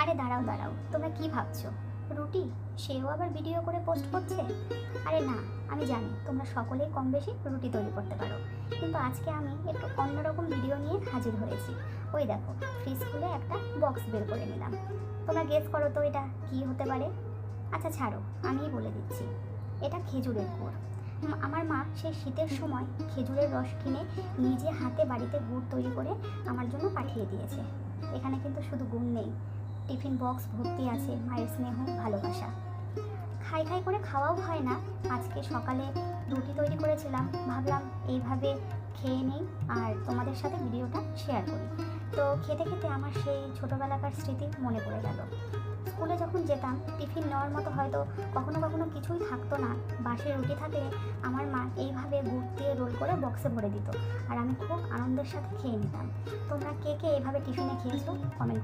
আরে দাঁড়াও দাঁড়াও, তোমরা কি ভাবছ? রুটি? সেও আবার ভিডিও করে পোস্ট করছে? আরে না, আমি জানি, তোমরা সকলেই কম বেশি রুটি তৈরি করতে পারো। কিন্তু আজকে আমি একটু অন্যরকম ভিডিও নিয়ে হাজির হয়েছি। ওই দেখো ফ্রিজ খুলে একটা বক্স বের করে নিলাম। তোমরা গেস করো তো এটা কি হতে পারে? আচ্ছা ছাড়ো, আমিই বলে দিচ্ছি। এটা খেজুরের গুড়। আমার মা সেই শীতের সময় খেজুরের রস কিনে নিজে হাতে বাড়িতে গুড় তৈরি করে আমার জন্য পাঠিয়ে দিয়েছে। এখানে কিন্তু শুধু গুড় নেই। টিফিন বক্স ভর্তি আছে, মায়ের স্নেহ, ভালোবাসা। খাই খাই করে খাওয়াও হয় না। আজকে সকালে রুটি তৈরি করেছিলাম। ভাবলাম এইভাবে খেয়ে নেই আর তোমাদের সাথে ভিডিওটা শেয়ার করি। তো খেতে খেতে আমার সেই ছোটোবেলাকার স্মৃতি মনে পড়ে গেল। স্কুলে যখন যেতাম, টিফিন নেওয়ার মতো হয়তো কখনো কখনো কিছুই থাকতো না। বাসি রুটি থাকলে আমার মা এইভাবে গুড় দিয়ে রোল করে বক্সে ভরে দিত। আর আমি খুব আনন্দের সাথে খেয়ে নিতাম। তোমরা কে কে এইভাবে টিফিনে খেয়েছো কমেন্ট